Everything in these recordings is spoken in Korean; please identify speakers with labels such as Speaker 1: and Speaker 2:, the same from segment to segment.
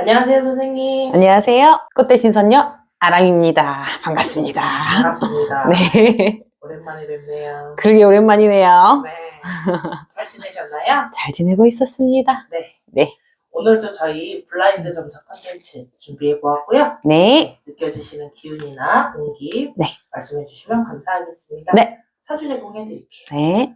Speaker 1: 안녕하세요, 선생님.
Speaker 2: 안녕하세요. 꽃대 신선녀 아랑입니다. 반갑습니다.
Speaker 1: 반갑습니다.
Speaker 2: 네.
Speaker 1: 오랜만에 뵙네요.
Speaker 2: 그러게 오랜만이네요.
Speaker 1: 네. 잘 지내셨나요?
Speaker 2: 잘 지내고 있었습니다.
Speaker 1: 네.
Speaker 2: 네.
Speaker 1: 오늘도 저희 블라인드 점수 컨텐츠 준비해 보았고요.
Speaker 2: 네.
Speaker 1: 느껴지시는 기운이나 공기
Speaker 2: 네.
Speaker 1: 말씀해 주시면 감사하겠습니다.
Speaker 2: 네.
Speaker 1: 사주 제 공유해 드릴게요.
Speaker 2: 네.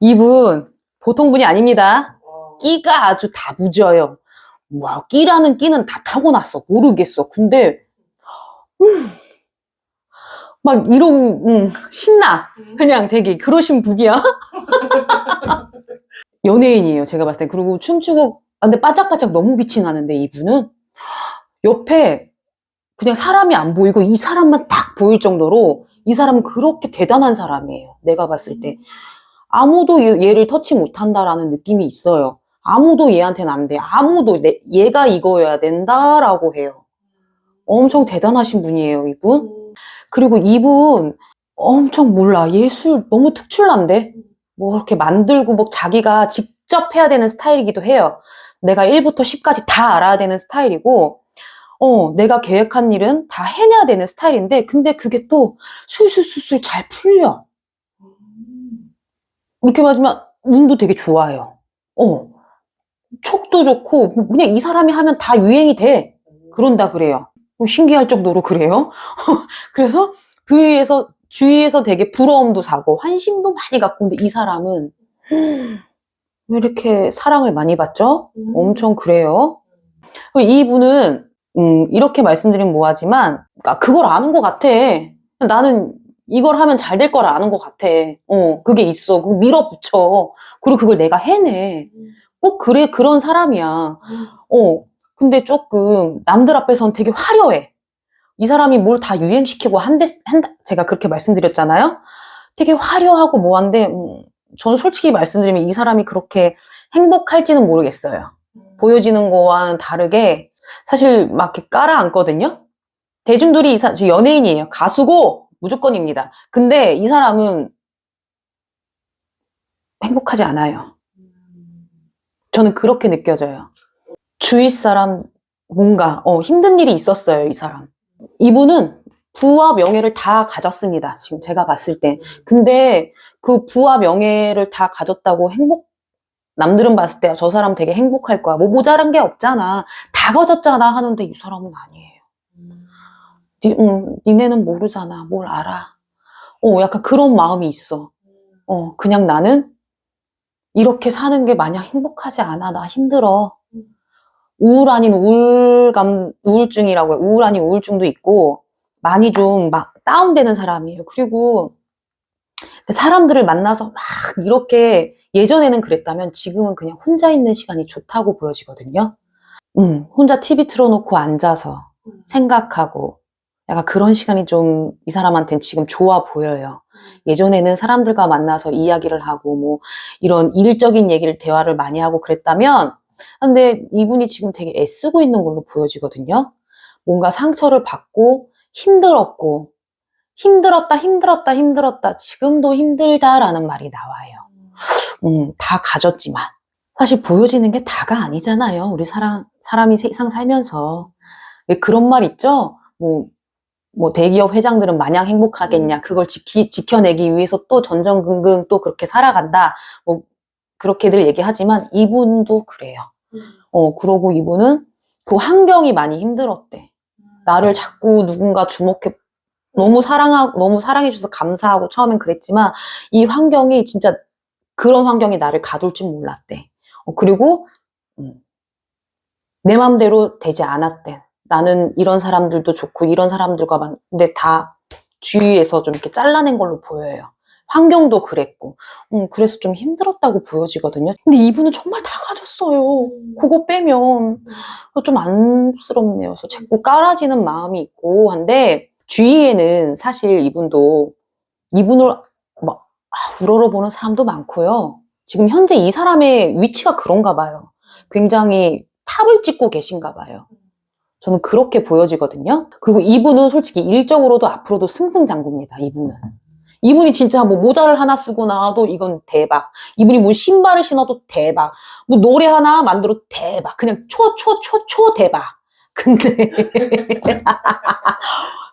Speaker 2: 이분 보통 분이 아닙니다.
Speaker 1: 어,
Speaker 2: 끼가 아주 다부져요. 와, 끼라는 끼는 다 타고났어. 모르겠어. 근데, 음, 막 이러고, 음, 신나. 그냥 되게 그러신 분이야. 연예인이에요. 제가 봤을 때. 그리고 춤추고, 아, 근데 바짝바짝 너무 빛이 나는데 이분은 옆에 그냥 사람이 안 보이고 이 사람만 딱 보일 정도로 이 사람은 그렇게 대단한 사람이에요. 내가 봤을 때. 아무도 얘- 얘를 터치 못한다라는 느낌이 있어요. 아무도 얘한테는 안 돼. 아무도 내- 얘가 이거여야 된다라고 해요. 엄청 대단하신 분이에요, 이분.
Speaker 1: 음,
Speaker 2: 그리고 이분 엄청 몰라. 예술 너무 특출난데? 뭐 이렇게 만들고 뭐 자기가 직접 해야 되는 스타일이기도 해요. 내가 1부터 10까지 다 알아야 되는 스타일이고, 어, 내가 계획한 일은 다 해내야 되는 스타일인데, 근데 그게 또 술술술술 잘 풀려.
Speaker 1: 음.
Speaker 2: 이렇게 맞으면 운도 되게 좋아요. 어. 촉도 좋고, 그냥 이 사람이 하면 다 유행이 돼. 그런다 그래요. 어, 신기할 정도로 그래요. 그래서 주위에서 주위에서 되게 부러움도 사고 환심도 많이 갖고 근데 이 사람은 왜 이렇게 사랑을 많이 받죠?
Speaker 1: 음.
Speaker 2: 엄청 그래요. 이분은 음, 이렇게 말씀드리면 뭐하지만 아, 그걸 아는 것 같아. 나는 이걸 하면 잘될걸 아는 것 같아. 어, 그게 있어. 그거 밀어붙여. 그리고 그걸 내가 해내.
Speaker 1: 음.
Speaker 2: 꼭 그래 그런 사람이야.
Speaker 1: 음.
Speaker 2: 어, 근데 조금 남들 앞에서는 되게 화려해. 이 사람이 뭘 다 유행시키고 한데, 한다, 제가 그렇게 말씀드렸잖아요? 되게 화려하고 뭐한데, 음, 저는 솔직히 말씀드리면 이 사람이 그렇게 행복할지는 모르겠어요. 보여지는 거와는 다르게, 사실 막 이렇게 깔아 앉거든요? 대중들이 이 사, 저 연예인이에요. 가수고, 무조건입니다. 근데 이 사람은 행복하지 않아요.
Speaker 1: 음.
Speaker 2: 저는 그렇게 느껴져요. 주위 사람 뭔가 어, 힘든 일이 있었어요, 이 사람. 이분은 부와 명예를 다 가졌습니다. 지금 제가 봤을 때. 근데 그 부와 명예를 다 가졌다고 행복 남들은 봤을 때 저 사람 되게 행복할 거야. 뭐 모자란 게 없잖아. 다 가졌잖아 하는데 이 사람은 아니에요.
Speaker 1: 음.
Speaker 2: 니, 음, 니네는 모르잖아. 뭘 알아. 어, 약간 그런 마음이 있어. 어, 그냥 나는 이렇게 사는 게 마냥 행복하지 않아. 나 힘들어. 우울 아닌 우울감, 우울증이라고 해요. 우울 아닌 우울증도 있고, 많이 좀 막 다운되는 사람이에요. 그리고 사람들을 만나서 막 이렇게 예전에는 그랬다면 지금은 그냥 혼자 있는 시간이 좋다고 보여지거든요. 음, 혼자 TV 틀어놓고 앉아서
Speaker 1: 음.
Speaker 2: 생각하고 약간 그런 시간이 좀 이 사람한테는 지금 좋아 보여요. 예전에는 사람들과 만나서 이야기를 하고 뭐 이런 일적인 얘기를 대화를 많이 하고 그랬다면 근데 이분이 지금 되게 애쓰고 있는 걸로 보여지거든요. 뭔가 상처를 받고 힘들었고 힘들었다 힘들었다 힘들었다 지금도 힘들다라는 말이 나와요. 음, 다 가졌지만 사실 보여지는 게 다가 아니잖아요. 우리 사람 사람이 세상 살면서 왜 그런 말 있죠? 뭐 뭐 대기업 회장들은 마냥 행복하겠냐 그걸 지키, 지켜내기 위해서 또 전전긍긍 또 그렇게 살아간다. 뭐 그렇게들 얘기하지만 이분도 그래요.
Speaker 1: 음.
Speaker 2: 어 그러고 이분은 그 환경이 많이 힘들었대. 나를 자꾸 누군가 주목해 너무 사랑하고 너무 사랑해 주셔서 감사하고 처음엔 그랬지만 이 환경이 진짜 그런 환경이 나를 가둘 줄 몰랐대. 어, 그리고 음, 내 맘대로 되지 않았대 나는 이런 사람들도 좋고 이런 사람들과 만 근데 다 주위에서 좀 이렇게 잘라낸 걸로 보여요. 환경도 그랬고, 음, 그래서 좀 힘들었다고 보여지거든요. 근데 이분은 정말 다 가졌어요. 그거 빼면 좀 안쓰럽네요. 그래서 자꾸 깔아지는 마음이 있고 한데 주위에는 사실 이분도 이분을 막 아, 우러러보는 사람도 많고요. 지금 현재 이 사람의 위치가 그런가 봐요. 굉장히 탑을 찍고 계신가 봐요. 저는 그렇게 보여지거든요. 그리고 이분은 솔직히 일적으로도 앞으로도 승승장구입니다. 이분은. 이분이 진짜 뭐 모자를 하나 쓰고 나와도 이건 대박. 이분이 뭐 신발을 신어도 대박. 뭐 노래 하나 만들어도 대박. 그냥 초, 초, 초, 초 대박. 근데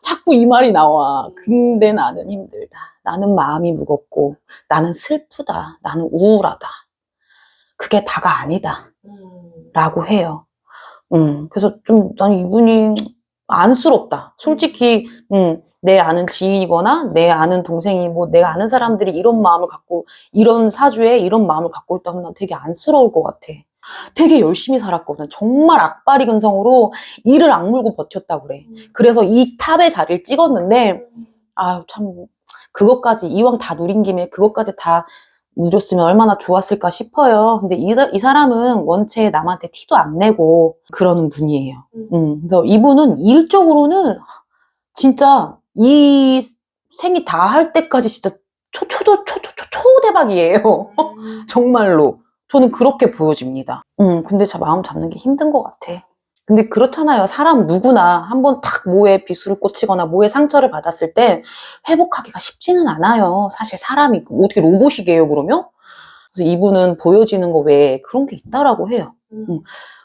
Speaker 2: 자꾸 이 말이 나와. 근데 나는 힘들다. 나는 마음이 무겁고, 나는 슬프다. 나는 우울하다. 그게 다가 아니다.
Speaker 1: 음.
Speaker 2: 라고 해요. 음, 그래서 좀, 나는 이분이 안쓰럽다. 솔직히, 음, 내 아는 지인이거나 내 아는 동생이 뭐 내가 아는 사람들이 이런 마음을 갖고, 이런 사주에 이런 마음을 갖고 있다면 난 되게 안쓰러울 것 같아. 되게 열심히 살았거든. 정말 악바리 근성으로 이를 악물고 버텼다 그래. 그래서 이 탑의 자리를 찍었는데, 아유, 참, 그것까지, 이왕 다 누린 김에 그것까지 다 누렸으면 얼마나 좋았을까 싶어요. 근데 이, 이 사람은 원체 남한테 티도 안 내고 그러는 분이에요.
Speaker 1: 음.
Speaker 2: 음, 그래서 이분은 일적으로는 진짜 이 생이 다 할 때까지 진짜 초 초도 초 초 초 초대박이에요.
Speaker 1: 음.
Speaker 2: 정말로. 저는 그렇게 보여집니다. 음, 근데 참 마음 잡는 게 힘든 것 같아. 근데 그렇잖아요. 사람 누구나 한번 탁 모에 비수를 꽂히거나 모에 상처를 받았을 때 회복하기가 쉽지는 않아요. 사실 사람이 어떻게 로봇이게요, 그러면? 그래서 이분은 보여지는 거 외에 그런 게 있다라고 해요.
Speaker 1: 음.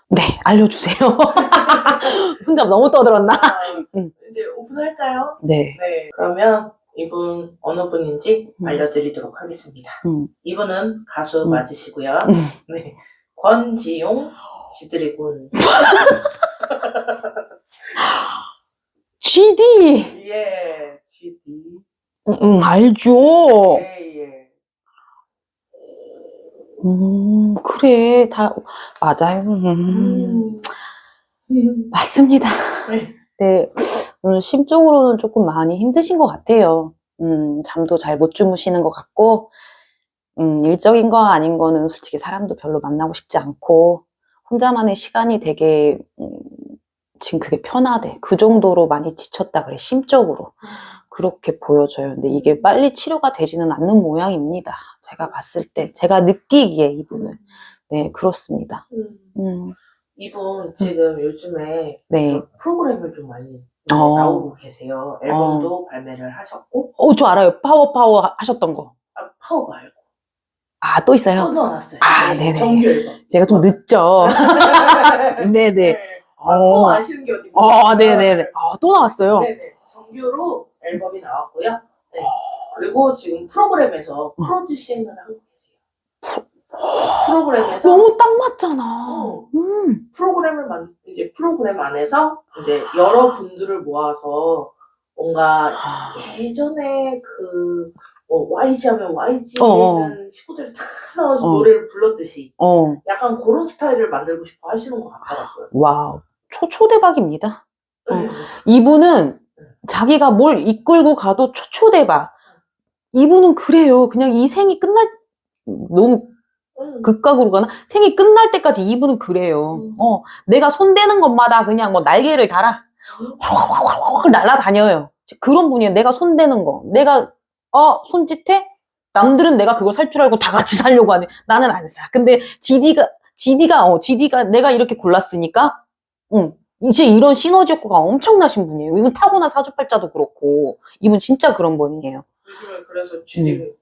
Speaker 2: 네, 알려주세요. 혼자 너무 떠들었나?
Speaker 1: 아,
Speaker 2: 음.
Speaker 1: 이제 오픈할까요?
Speaker 2: 네.
Speaker 1: 네. 그러면 이분 어느 분인지
Speaker 2: 음.
Speaker 1: 알려드리도록 하겠습니다.
Speaker 2: 음.
Speaker 1: 이분은 가수
Speaker 2: 음.
Speaker 1: 맞으시고요.
Speaker 2: 음.
Speaker 1: 네. 권지용 지드래곤.
Speaker 2: GD!
Speaker 1: 예. GD.
Speaker 2: 응, 응, 알죠.
Speaker 1: 예, 예.
Speaker 2: 음, 그래. 다, 맞아요. 음,
Speaker 1: 음. 음.
Speaker 2: 맞습니다.
Speaker 1: 네.
Speaker 2: 네. 오늘 심적으로는 조금 많이 힘드신 것 같아요. 음, 잠도 잘 못 주무시는 것 같고, 음, 일적인 거 아닌 거는 솔직히 사람도 별로 만나고 싶지 않고, 혼자만의 시간이 되게, 음, 지금 그게 편하대. 그 정도로 많이 지쳤다 그래, 심적으로. 그렇게 보여져요. 근데 이게 빨리 치료가 되지는 않는 모양입니다. 제가 봤을 때, 제가 느끼기에 이분은. 네, 그렇습니다.
Speaker 1: 음.
Speaker 2: 음,
Speaker 1: 이분 지금 요즘에
Speaker 2: 네.
Speaker 1: 좀 프로그램을 좀 많이
Speaker 2: 어.
Speaker 1: 나오고 계세요. 앨범도 발매를 하셨고,
Speaker 2: 어, 저 알아요. 파워 파워 하- 하셨던 거.
Speaker 1: 아, 파워 말고
Speaker 2: 아,
Speaker 1: 또또
Speaker 2: 있어요?
Speaker 1: 넣어놨어요.
Speaker 2: 아,
Speaker 1: 네,
Speaker 2: 네네.
Speaker 1: 정규 앨범.
Speaker 2: 제가 좀 늦죠. 네네.
Speaker 1: 네. 아,
Speaker 2: 어.
Speaker 1: 또 아시는 게 어디
Speaker 2: 아, 네네네. 아, 또 나왔어요.
Speaker 1: 네네. 정규로 앨범이 나왔고요. 네. 그리고 지금 프로그램에서
Speaker 2: 어.
Speaker 1: 프로듀싱을 하고 계세요. 프로그램에서
Speaker 2: 너무 딱 맞잖아.
Speaker 1: 어.
Speaker 2: 음.
Speaker 1: 프로그램을 만 이제 프로그램 안에서 이제 여러 분들을 모아서 뭔가 예전에 그 뭐 YG 하면 YG에
Speaker 2: 어.
Speaker 1: 있는 식구들이 다 나와서
Speaker 2: 어.
Speaker 1: 노래를 불렀듯이
Speaker 2: 어,
Speaker 1: 약간 그런 스타일을 만들고 싶어 하시는 것 같더라고요.
Speaker 2: 와우. 초초대박입니다. 어.
Speaker 1: 네.
Speaker 2: 이분은 자기가 뭘 이끌고 가도 초초대박. 이분은 그래요. 그냥 이 생이 끝날, 너무
Speaker 1: 음.
Speaker 2: 극각으로 가나? 생이 끝날 때까지 이분은 그래요.
Speaker 1: 음.
Speaker 2: 어, 내가 손대는 것마다 그냥 뭐 날개를 달아. 확확확확 날아다녀요. 그런 분이에요. 내가 손대는 거. 내가, 어, 손짓해? 남들은 내가 그걸 살 줄 알고 다 같이 살려고 하네. 나는 안 사. 근데 GD가, GD가, 어, GD가 내가 이렇게 골랐으니까, 응. 이제 이런 시너지 효과가 엄청나신 분이에요. 이분 타고난 사주팔자도 그렇고, 이분 진짜 그런 분이에요.
Speaker 1: 요즘에 그래서 GD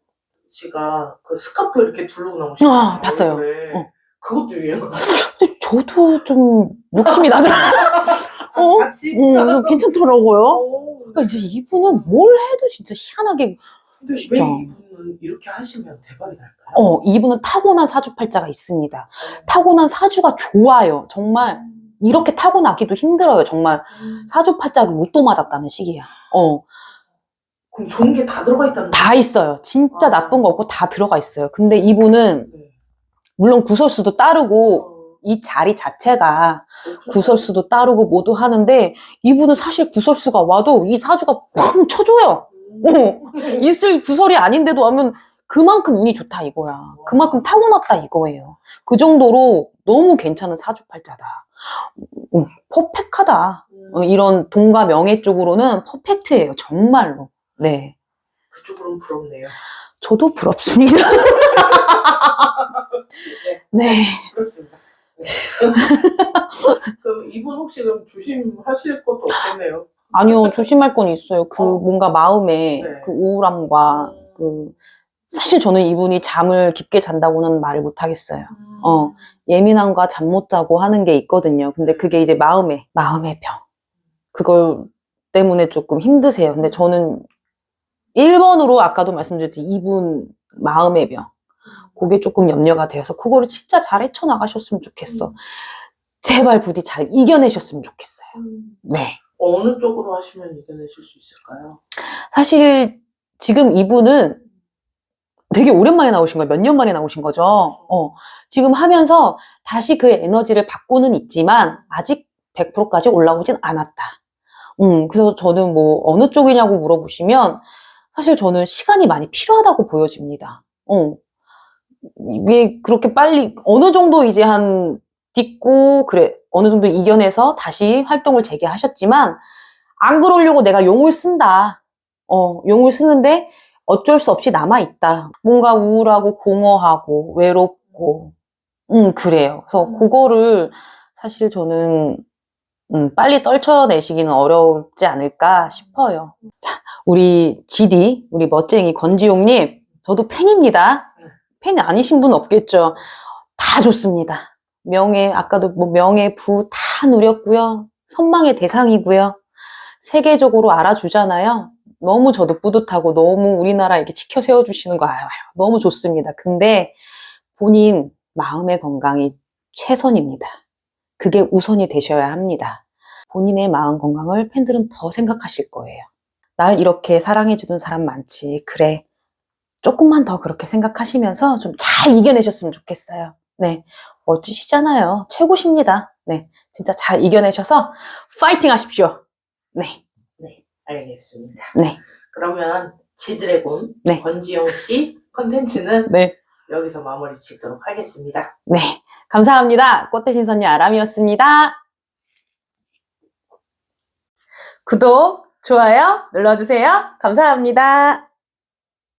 Speaker 1: 씨가 그 스카프 이렇게 두르고 나오시는
Speaker 2: 음. 아, 봤어요. 어.
Speaker 1: 그것도 유행하고
Speaker 2: 근데 저도 좀 욕심이 나더라고요. 어?
Speaker 1: 같이
Speaker 2: 음, 그래서 괜찮더라고요.
Speaker 1: 어.
Speaker 2: 그러니까 이제 이분은 뭘 해도 진짜 희한하게
Speaker 1: 근데
Speaker 2: 진짜.
Speaker 1: 왜 이분은 이렇게 하시면 대박이 날까요?
Speaker 2: 어, 이분은 타고난 사주팔자가 있습니다. 타고난 사주가 좋아요. 정말 이렇게 타고나기도 힘들어요. 정말
Speaker 1: 음.
Speaker 2: 사주팔자로 로또 맞았다는 시기야. 어,
Speaker 1: 그럼 좋은 게 다 들어가 있다는
Speaker 2: 다 있어요. 진짜
Speaker 1: 아.
Speaker 2: 나쁜 거 없고 다 들어가 있어요. 근데 이분은
Speaker 1: 네.
Speaker 2: 물론 구설수도 따르고
Speaker 1: 어,
Speaker 2: 이 자리 자체가
Speaker 1: 그렇죠.
Speaker 2: 구설수도 따르고 모두 하는데 이분은 사실 구설수가 와도 이 사주가 팡 쳐줘요. 어. 있을 구설이 아닌데도 하면 그만큼 운이 좋다 이거야. 그만큼 타고났다 이거예요. 그 정도로 너무 괜찮은 사주팔자다. 음, 퍼펙하다.
Speaker 1: 음,
Speaker 2: 어, 이런 돈과 명예 쪽으로는 퍼펙트예요. 정말로. 네.
Speaker 1: 그쪽으로는 부럽네요.
Speaker 2: 저도 부럽습니다. 네.
Speaker 1: 그렇습니다. 네. 그럼 이분 혹시 그럼 조심하실 것도 없겠네요.
Speaker 2: 아니요, 조심할 건 있어요. 그
Speaker 1: 어.
Speaker 2: 뭔가 마음에
Speaker 1: 네.
Speaker 2: 그 우울함과 그 사실 저는 이분이 잠을 깊게 잔다고는 말을 못 하겠어요.
Speaker 1: 음.
Speaker 2: 어. 예민함과 잠 못 자고 하는 게 있거든요. 근데 그게 이제 마음의 마음의 병. 그걸 때문에 조금 힘드세요. 근데 저는 1번으로 아까도 말씀드렸지 이분 마음의 병. 그게 조금 염려가 되어서 그거를 진짜 잘 헤쳐나가셨으면 좋겠어. 제발 부디 잘 이겨내셨으면 좋겠어요.
Speaker 1: 음.
Speaker 2: 네.
Speaker 1: 어느 쪽으로 하시면 이겨내실 수 있을까요?
Speaker 2: 사실 지금 이분은 되게 오랜만에 나오신 거예요. 몇 년 만에 나오신 거죠.
Speaker 1: 그렇죠.
Speaker 2: 어. 지금 하면서 다시 그 에너지를 받고는 있지만 아직 100%까지 올라오진 않았다. 음, 그래서 저는 뭐 어느 쪽이냐고 물어보시면 사실 저는 시간이 많이 필요하다고 보여집니다. 어. 이게 그렇게 빨리 어느 정도 이제 한 딛고 그래 어느 정도 이겨내서 다시 활동을 재개하셨지만 안 그러려고 내가 용을 쓴다. 어, 용을 쓰는데 어쩔 수 없이 남아 있다. 뭔가 우울하고 공허하고 외롭고, 음, 그래요. 그래서
Speaker 1: 음.
Speaker 2: 그거를 사실 저는, 음, 빨리 떨쳐내시기는 어렵지 않을까 싶어요. 자, 우리 GD, 우리 멋쟁이 건지용님, 저도 팬입니다.
Speaker 1: 네.
Speaker 2: 팬이 아니신 분 없겠죠. 다 좋습니다. 명예, 아까도 뭐 명예, 부 다 누렸고요. 선망의 대상이고요. 세계적으로 알아주잖아요. 너무 저도 뿌듯하고 너무 우리나라 이렇게 지켜 세워주시는 거 알아요. 너무 좋습니다. 근데 본인 마음의 건강이 최선입니다. 그게 우선이 되셔야 합니다. 본인의 마음 건강을 팬들은 더 생각하실 거예요. 날 이렇게 사랑해주는 사람 많지. 그래. 조금만 더 그렇게 생각하시면서 좀 잘 이겨내셨으면 좋겠어요. 네. 멋지시잖아요. 최고십니다. 네. 진짜 잘 이겨내셔서 파이팅 하십시오. 네.
Speaker 1: 알겠습니다.
Speaker 2: 네.
Speaker 1: 그러면 지드래곤
Speaker 2: 네.
Speaker 1: 권지용 씨 컨텐츠는
Speaker 2: 네.
Speaker 1: 여기서 마무리 짓도록 하겠습니다.
Speaker 2: 네. 감사합니다. 꽃대 신선녀 아람이었습니다. 구독, 좋아요 눌러주세요. 감사합니다.